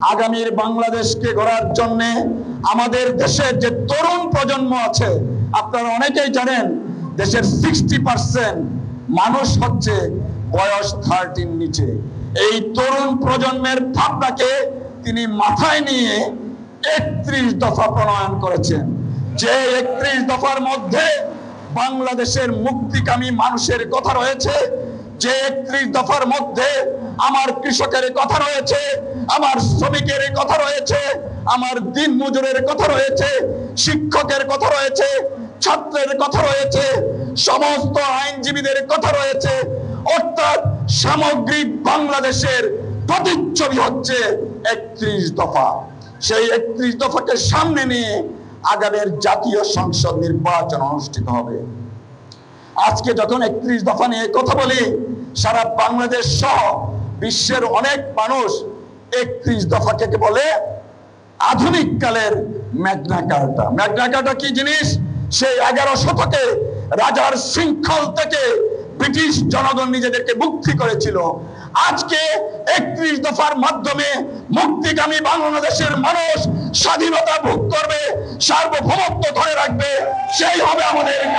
আগামীর বাংলাদেশকে গড়ার জন্য আমাদের দেশের যে তরুণ প্রজন্ম আছে, আপনারা অনেকেই জানেন, দেশের সিক্সটি পার্সেন্ট মানুষ হচ্ছে বয়স থার্টির নিচে। এই তরুণ প্রজন্মের ভাবনাকে তিনি মাথায় নিয়ে একত্রিশ দফা প্রণয়ন করেছেন। যে একত্রিশ দফার মধ্যে বাংলাদেশের মুক্তিকামী মানুষের কথা রয়েছে, যে একত্রিশ দফার মধ্যে আমার কৃষকের কথা রয়েছে আমার শ্রমিকের কথা রয়েছে, আমার দিন মজুরের কথা রয়েছে, শিক্ষকের কথা রয়েছে, ছাত্রের কথা রয়েছে, সমস্ত আইনজীবীদের কথা রয়েছে, অর্থাৎ সামগ্রিক বাংলাদেশের প্রতিচ্ছবি হচ্ছে একত্রিশ দফা। সেই একত্রিশ দফাকে সামনে নিয়ে আগামীর জাতীয় সংসদ নির্বাচন অনুষ্ঠিত হবে। আজকে যখন একত্রিশ দফা নিয়ে কথা বলি, সারা বাংলাদেশ সহ বিশ্বের অনেক মানুষ একত্রিশ দফা দফাকে বলে? আধুনিক কালের ম্যাগনা কার্টা। কার্টা কি জিনিস? সেই এগারো শতকে রাজার শৃঙ্খল থেকে ব্রিটিশ জনগণ নিজেদেরকে মুক্তি করেছিল। আজকে একত্রিশ দফার মাধ্যমে মুক্তিগামী বাংলাদেশের মানুষ স্বাধীনতা ভোগ করবে, সার্বভৌমত্ব ধরে রাখবে। সেই হবে আমাদের।